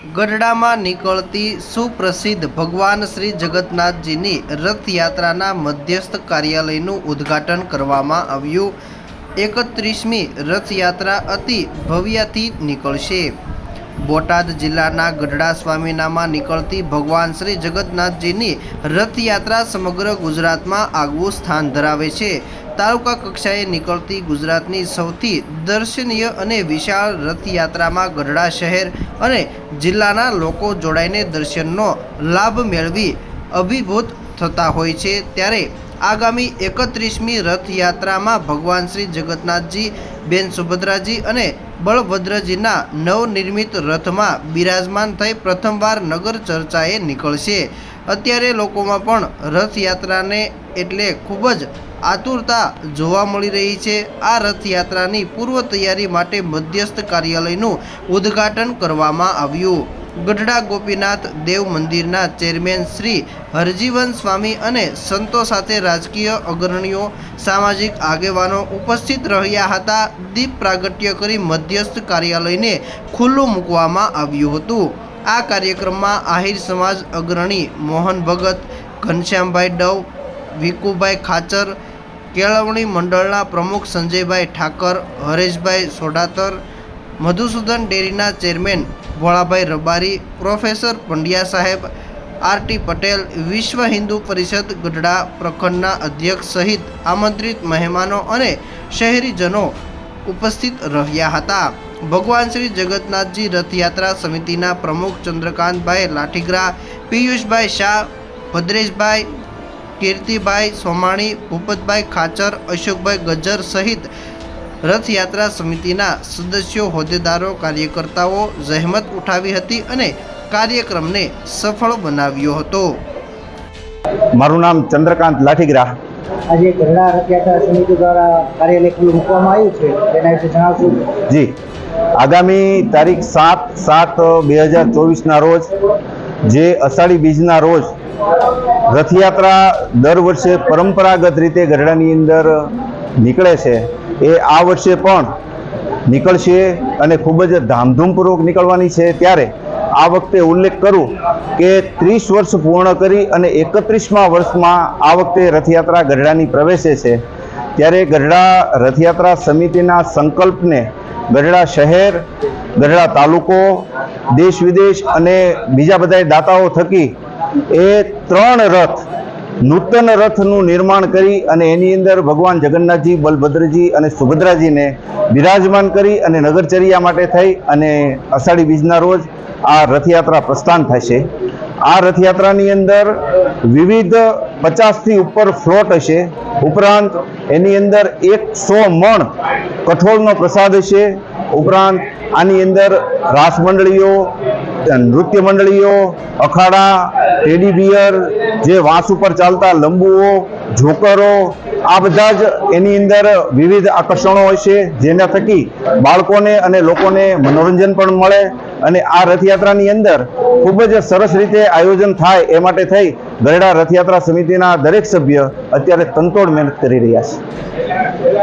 ગઢડામાં નીકળતી સુપ્રસિદ્ધ ભગવાન શ્રી જગન્નાથજીની રથયાત્રાના મધ્યસ્થ કાર્યાલયનું ઉદ્ઘાટન કરવામાં આવ્યું. એકત્રીસમી રથયાત્રા અતિ ભવ્યથી નીકળશે. બોટાદ જિલ્લાના ગઢડા સ્વામીનામાં નીકળતી ભગવાન શ્રી જગન્નાથજીની રથયાત્રા સમગ્ર ગુજરાતમાં આગવું સ્થાન ધરાવે છે. તાલુકા કક્ષાએ નીકળતી ગુજરાતની સૌથી દર્શનીય અને વિશાળ રથયાત્રામાં ગઢડા શહેર અને જિલ્લાના લોકો જોડાઈને દર્શનનો લાભ મેળવી અભિભૂત થતા હોય છે. ત્યારે આગામી એકત્રીસમી રથયાત્રામાં ભગવાન શ્રી જગન્નાથજી, બેન સુભદ્રાજી અને બળભદ્રજીના નવનિર્મિત રથમાં બિરાજમાન થઈ પ્રથમવાર નગર ચર્ચાએ નીકળશે. અત્યારે લોકોમાં પણ રથયાત્રાને એટલે ખૂબ જ આતુરતા જોવા મળી રહી છે. આ રથયાત્રાની પૂર્વ તૈયારી માટે મધ્યસ્થ કાર્યાલયનું ઉદ્ઘાટન કરવામાં આવ્યું. ગઢડા ગોપીનાથ દેવ મંદિરના ચેરમેન શ્રી હરજીવન સ્વામી અને સંતો સાથે રાજકીય અગ્રણીઓ, સામાજિક આગેવાનો ઉપસ્થિત રહ્યા હતા. દીપ પ્રાગટ્ય કરી મધ્યસ્થ કાર્યાલયને ખુલ્લું મૂકવામાં આવ્યું હતું. આ કાર્યક્રમમાં આહિર સમાજ અગ્રણી મોહન ભગત, ઘનશ્યામભાઈ ડવ વિકુભાઈ ખાચર કેળવણી મંડળના પ્રમુખ સંજયભાઈ ઠાકર, હરેશભાઈ સોડાતર, મધુસૂદન ડેરીના ચેરમેન ભોળાભાઈ રબારી, પ્રોફેસર પંડ્યા સાહેબ, આરટી પટેલ, વિશ્વ હિન્દુ પરિષદ ગઢડા પ્રખંડના અધ્યક્ષ સહિત આમંત્રિત મહેમાનો અને શહેરીજનો ઉપસ્થિત રહ્યા હતા. ભગવાન શ્રી જગન્નાથજી રથયાત્રા સમિતિના પ્રમુખ ચંદ્રકાંતભાઈ લાઠીગરા પિયુષભાઈ શાહ, ભદ્રેશભાઈ કીર્તિભાઈ સોમાણી ભૂપતભાઈ ખાચર અશોકભાઈ ગજર સહિત રથયાત્રા સમિતિના સદસ્યો હોદ્દેદારો કાર્યકર્તાઓ જહેમત ઉઠાવી હતી અને કાર્યક્રમને સફળ બનાવ્યો હતો. મારું નામ ચંદ્રકાંત લાઠીગ્રા. આજે ગઢડા રથયાત્રા સમિતિ દ્વારા કાર્યાલય ખુલ્લું મૂકવામાં આવ્યું છે તેના વિશે જણાવશો? જી. આગામી તારીખ સાત સાત બે હજાર ચોવીસના રોજ જે અષાઢી બીજના રોજ રથયાત્રા દર વર્ષે પરંપરાગત રીતે ગઢડાની અંદર નીકળે છે. એ આ વર્ષે પણ નીકળશે અને ખૂબ જ ધામધૂમપૂર્વક નીકળવાની છે. ત્યારે આ વખતે ઉલ્લેખ કરું કે ત્રીસ વર્ષ પૂર્ણ કરી અને એકત્રીસમા વર્ષમાં આ વખતે રથયાત્રા ગઢડાની પ્રવેશે છે. ત્યારે ગઢડા રથયાત્રા સમિતિના સંકલ્પને ગઢડા શહેર, ગઢડા તાલુકો, દેશ વિદેશ અને બીજા બધા દાતાઓ થકી એ ત્રણ રથ નૂતન રથનું નિર્માણ કરી અને એની અંદર ભગવાન જગન્નાથજી, બલભદ્રજી અને સુભદ્રાજીને બિરાજમાન કરી અને નગરચર્યા માટે થઈ અને અષાઢી બીજના રોજ આ રથયાત્રા પ્રસ્થાન થશે. આ રથયાત્રાની અંદર વિવિધ પચાસથી ઉપર ફ્લોટ હશે. ઉપરાંત એની અંદર એકસો મણ કઠોળનો પ્રસાદ હશે. ઉપરાંત આની અંદર રાસ મંડળીઓ નૃત્ય મંડળીઓ અખાડા, ટેડી બિયર, જે વાંસ ઉપર ચાલતા લંબુઓ જોકરો આ બધા જ એની અંદર વિવિધ આકર્ષણો હોય છે, જેના થકી બાળકોને અને લોકોને મનોરંજન પણ મળે અને આ રથયાત્રાની અંદર ખૂબ જ સરસ રીતે આયોજન થાય એ માટે થઈ ગરડા રથયાત્રા સમિતિના દરેક સભ્ય અત્યારે તંતોડ મહેનત કરી રહ્યા છે.